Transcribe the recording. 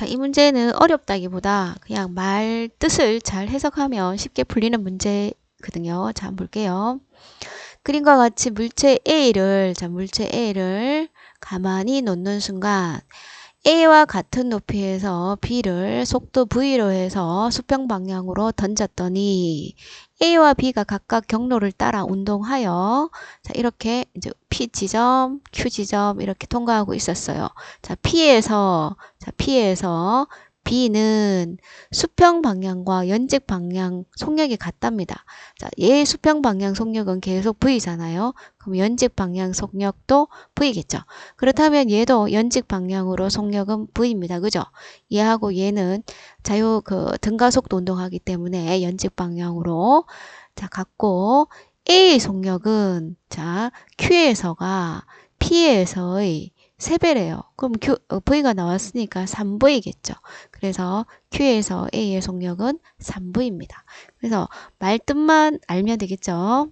자, 이 문제는 어렵다기보다 그냥 말 뜻을 잘 해석하면 쉽게 풀리는 문제거든요. 자, 한번 볼게요. 그림과 같이 물체 A를, 자, 물체 A를 가만히 놓는 순간 A와 같은 높이에서 B를 속도 V로 해서 수평 방향으로 던졌더니 A와 B가 각각 경로를 따라 운동하여 자 이렇게 이제 P 지점, Q 지점 이렇게 통과하고 있었어요. 자 P에서 자 P에서 B는 수평 방향과 연직 방향 속력이 같답니다. 자, 얘 수평 방향 속력은 계속 V잖아요. 그럼 연직 방향 속력도 V겠죠. 그렇다면 얘도 연직 방향으로 속력은 V입니다. 그죠? 얘하고 얘는 자유 그 등가속도 운동하기 때문에 연직 방향으로 자, 같고 A 속력은 자, Q에서가 P에서의 3배래요. 그럼 Q, 어, V가 나왔으니까 3V겠죠. 그래서 Q에서 A의 속력은 3V입니다. 그래서 말뜻만 알면 되겠죠.